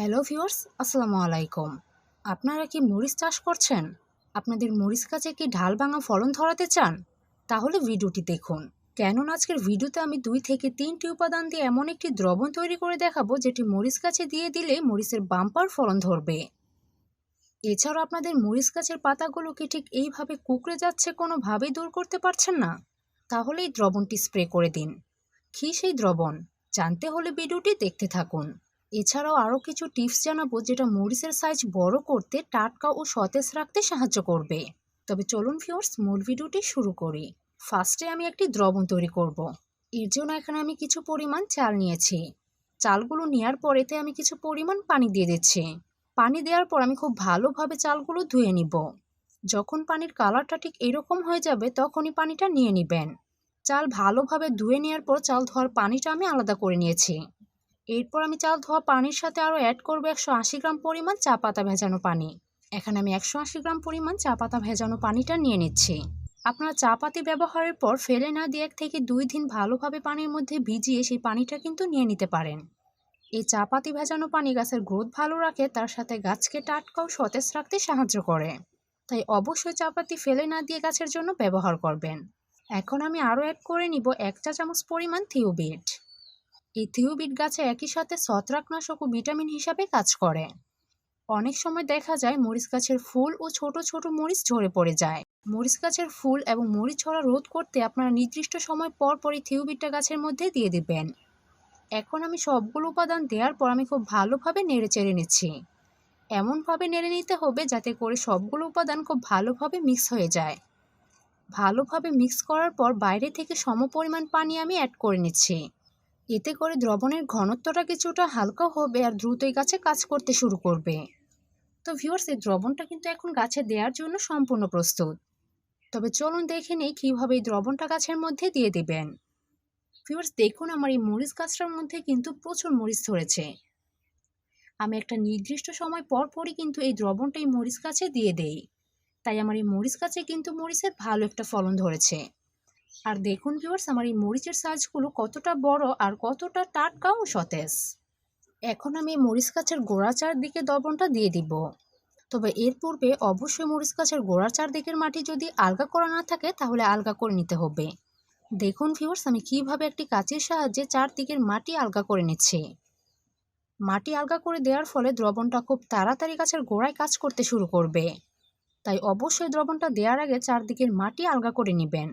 Hello viewers, আসসালামু আলাইকুম। আপনারা কি মরিচ চাষ করছেন? আপনাদের মরিচ গাছে কি ঢাল ভাঙা ফলন ধরাতে চান? তাহলে ভিডিওটি দেখুন। কেননা আজকের ভিডিওতে আমি দুই থেকে তিনটি উপাদান দিয়ে এমন একটি দ্রবণ তৈরি করে দেখাবো, যেটি মরিচ গাছে দিয়ে দিলে মরিচের বাম্পার ফলন ধরবে। এছাড়াও আপনাদের মরিচ গাছের পাতাগুলোকে ঠিক এইভাবে কুকড়ে যাচ্ছে কোনোভাবেই দূর করতে পারছেন না? তাহলে এই দ্রবণটি স্প্রে করে দিন। কী সেই দ্রবণ? জানতে হলে ভিডিওটি দেখতে থাকুন। এছাড়াও আরও কিছু টিপস জানাব যেটা মরিচের সাইজ বড় করতে টাটকা ও সতেজ রাখতে সাহায্য করবে। তবে চলুন ফিওর্স মূল ভিডিওটি শুরু করি। ফার্স্টে আমি একটি দ্রবণ তৈরি করব। এর জন্য এখানে আমি কিছু পরিমাণ চাল নিয়েছি। চালগুলো নেওয়ার পরেতে আমি কিছু পরিমাণ পানি দিয়ে দিচ্ছি। পানি দেওয়ার পর আমি খুব ভালোভাবে চালগুলো ধুয়ে নিব। যখন পানির কালারটা ঠিক এরকম হয়ে যাবে, তখনই পানিটা নিয়ে নেবেন। চাল ভালোভাবে ধুয়ে নেওয়ার পর চাল ধোয়ার পানিটা আমি আলাদা করে নিয়েছি। এরপর আমি চাল ধোয়া পানির সাথে আরও অ্যাড করব একশো আশি গ্রাম পরিমাণ চা পাতা ভেজানো পানি। এখানে আমি একশো আশি গ্রাম পরিমাণ চা পাতা ভেজানো পানিটা নিয়ে নিচ্ছি। আপনারা চা পাতি ব্যবহারের পর ফেলে না দিয়ে এক থেকে দুই দিন ভালোভাবে পানির মধ্যে ভিজিয়ে সেই পানিটা কিন্তু নিয়ে নিতে পারেন। এই চা পাতি ভেজানো পানি গাছের গ্রোথ ভালো রাখে, তার সাথে গাছকে টাটকাও সতেজ রাখতে সাহায্য করে। তাই অবশ্যই চা পাতি ফেলে না দিয়ে গাছের জন্য ব্যবহার করবেন। এখন আমি আরও অ্যাড করে নিব এক চা চামচ পরিমাণ থিওবিট এই থিওবিট গাছে একই সাথে ছত্রাকনাশক ও ভিটামিন হিসাবে কাজ করে। অনেক সময় দেখা যায় মরিচ গাছের ফুল ও ছোট ছোট মরিচ ঝরে পড়ে যায়। মরিচ গাছের ফুল এবং মরিচ ছড়া রোধ করতে আপনারা নির্দিষ্ট সময় পর পরই থিওবিটটা গাছের মধ্যে দিয়ে দেবেন। এখন আমি সবগুলো উপাদান দেওয়ার পর আমি খুব ভালোভাবে নেড়ে চেড়ে নিচ্ছি। এমনভাবে নেড়ে নিতে হবে যাতে করে সবগুলো উপাদান খুব ভালোভাবে মিক্স হয়ে যায়। ভালোভাবে মিক্স করার পর বাইরে থেকে সম পরিমাণ পানি আমি অ্যাড করে নিচ্ছি। এতে করে দ্রবণের ঘনত্বটা কিছুটা হালকা হবে আর দ্রুতই গাছে কাজ করতে শুরু করবে। তো ভিউয়ার্স এই দ্রবণটা কিন্তু এখন গাছে দেওয়ার জন্য সম্পূর্ণ প্রস্তুত। তবে চলুন দেখে নেই কীভাবে এই দ্রবণটা গাছের মধ্যে দিয়ে দিবেন। ভিউয়ার্স দেখুন আমার এই মরিচ গাছটার মধ্যে কিন্তু প্রচুর মরিচ ধরেছে। আমি একটা নির্দিষ্ট সময় পর পরই কিন্তু এই দ্রবণটা এই মরিচ গাছে দিয়ে দেই। তাই আমার এই মরিচ গাছে কিন্তু মরিচের ভালো একটা ফলন ধরেছে। আর দেখুন ভিউয়ার্স আমার এই মরিচের সাইজগুলো কতটা বড় আর কতটা টাটকা ও সতেজ। এখন আমি মরিচ গাছের গোড়া চারদিকে দ্রবণটা দিয়ে দিব। তবে এর পূর্বে অবশ্যই মরিচ গাছের গোড়া চারদিকের মাটি যদি আলগা করা না থাকে, তাহলে আলগা করে নিতে হবে। দেখুন ভিউয়ার্স আমি কীভাবে একটি কাঁচের সাহায্যে চারদিকের মাটি আলগা করে নিচ্ছি। মাটি আলগা করে দেওয়ার ফলে দ্রবণটা খুব তাড়াতাড়ি গাছের গোড়ায় কাজ করতে শুরু করবে। তাই অবশ্যই দ্রবণটা দেওয়ার আগে চারদিকের মাটি আলগা করে নেবেন।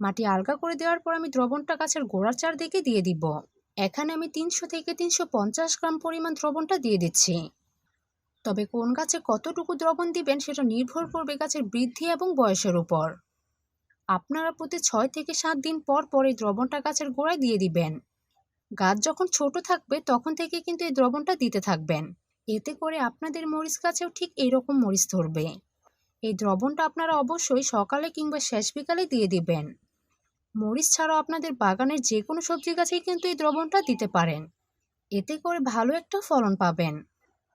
মাটি আলগা করে দেওয়ার পর আমি দ্রবণটা গাছের গোড়ার চারদিকে দিয়ে দিব। এখানে আমি তিনশো থেকে তিনশো পঞ্চাশ গ্রাম পরিমাণ দ্রবণটা দিয়ে দিচ্ছি। তবে কোন গাছে কতটুকু দ্রবণ দিবেন সেটা নির্ভর করবে গাছের বৃদ্ধি এবং বয়সের উপর। আপনারা প্রতি ছয় থেকে সাত দিন পর পর এই দ্রবণটা গাছের গোড়ায় দিয়ে দিবেন। গাছ যখন ছোট থাকবে তখন থেকে কিন্তু এই দ্রবণটা দিতে থাকবেন। এতে করে আপনাদের মরিচ গাছেও ঠিক এইরকম মরিচ ধরবে। এই দ্রবণটা আপনারা অবশ্যই সকালে কিংবা শেষ বিকালে দিয়ে দিবেন। মরিচ ছাড়াও আপনাদের বাগানের যে কোনো সবজি গাছেই কিন্তু এই দ্রবণটা দিতে পারেন। এতে করে ভালো একটা ফলন পাবেন।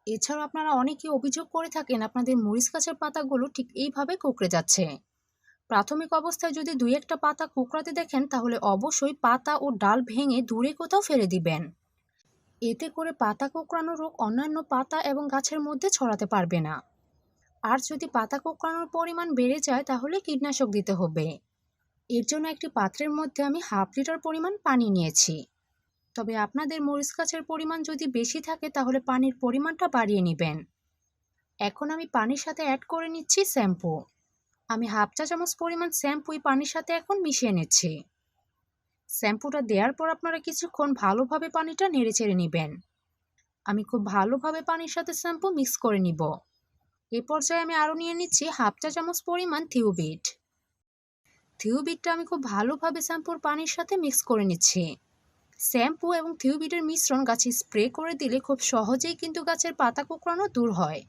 এছাড়াও আপনারা অনেকে অভিযোগ করে থাকেন আপনাদের মরিচ গাছের পাতাগুলো ঠিক এইভাবে কুকড়ে যাচ্ছে। প্রাথমিক অবস্থায় যদি দুই একটা পাতা কুকড়াতে দেখেন তাহলে অবশ্যই পাতা ও ডাল ভেঙে দূরে কোথাও ফেলে দিবেন। এতে করে পাতা কোঁকড়ানো রোগ অন্যান্য পাতা এবং গাছের মধ্যে ছড়াতে পারবে না। আর যদি পাতা কোঁকড়ানোর পরিমাণ বেড়ে যায় তাহলে কীটনাশক দিতে হবে। এর জন্য একটি পাত্রের মধ্যে আমি হাফ লিটার পরিমাণ পানি নিয়েছি। তবে আপনাদের মরিচ গাছের পরিমাণ যদি বেশি থাকে, তাহলে পানির পরিমাণটা বাড়িয়ে নেবেন। এখন আমি পানির সাথে অ্যাড করে নিচ্ছি শ্যাম্পু। আমি হাফ চা চামচ পরিমাণ শ্যাম্পু পানির সাথে এখন মিশিয়ে নিচ্ছি। শ্যাম্পুটা দেওয়ার পর আপনারা কিছুক্ষণ ভালোভাবে পানিটা নেড়ে চেড়ে নেবেন। আমি খুব ভালোভাবে পানির সাথে শ্যাম্পু মিক্স করে নিব। এ পর্যায়ে আমি আরও নিয়ে নিচ্ছি হাফ চা চামচ পরিমাণ থিউবিট থিউবিটটা আমি খুব ভালোভাবে শ্যাম্পুর পানির সাথে মিক্স করে নিচ্ছি। শ্যাম্পু এবং থিউবিটের মিশ্রণ গাছে স্প্রে করে দিলে খুব সহজেই কিন্তু গাছের পাতা কোঁকড়ানো দূর হয়।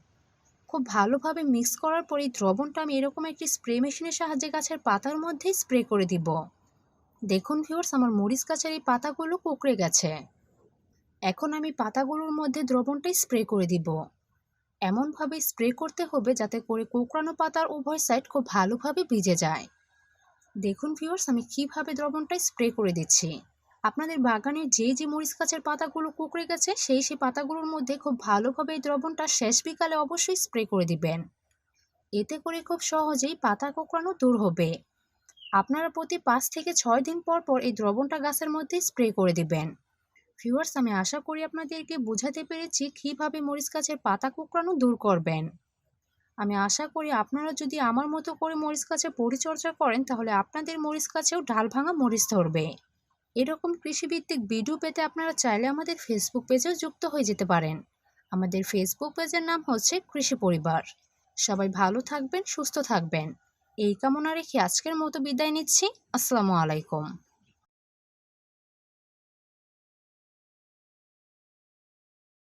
খুব ভালোভাবে মিক্স করার পর এই দ্রবণটা আমি এরকম একটি স্প্রে মেশিনের সাহায্যে গাছের পাতার মধ্যেই স্প্রে করে দিব। দেখুন ভিউয়ার্স, আমার মরিচ গাছের এই পাতাগুলো কুকড়ে গেছে। এখন আমি পাতাগুলোর মধ্যে দ্রবণটাই স্প্রে করে দিব। এমনভাবে স্প্রে করতে হবে যাতে করে কোঁকড়ানো পাতার উভয় সাইড খুব ভালোভাবে ভিজে যায়। দেখুন ভিউয়ার্স আমি কীভাবে দ্রবণটা স্প্রে করে দিচ্ছি। আপনাদের বাগানের যে যে মরিচ গাছের পাতাগুলো কুকড়ে গেছে, সেই সেই পাতাগুলোর মধ্যে খুব ভালোভাবে এই দ্রবণটা শেষ বিকালে অবশ্যই স্প্রে করে দিবেন। এতে করে খুব সহজেই পাতা কোঁকড়ানো দূর হবে। আপনারা প্রতি পাঁচ থেকে ছয় দিন পর পর এই দ্রবণটা গাছের মধ্যে স্প্রে করে দিবেন। ভিউয়ার্স আমি আশা করি আপনাদেরকে বোঝাতে পেরেছি কীভাবে মরিচ গাছের পাতা কুকড়ানো দূর করবেন। আমি আশা করি আপনারা যদি আমার মতো করে মরিচ গাছের পরিচর্যা করেন, তাহলে আপনাদের মরিচ গাছেও ঢাল ভাঙা মরিচ ধরবে। এরকম কৃষিভিত্তিক ভিডিও পেতে আপনারা চাইলে আমাদের ফেসবুক পেজেও যুক্ত হয়ে যেতে পারেন। আমাদের ফেসবুক পেজের নাম হচ্ছে কৃষি পরিবার। সবাই ভালো থাকবেন, সুস্থ থাকবেন। এই কামনা রেখে আজকের মতো বিদায় নিচ্ছি। আসসালামু আলাইকুম।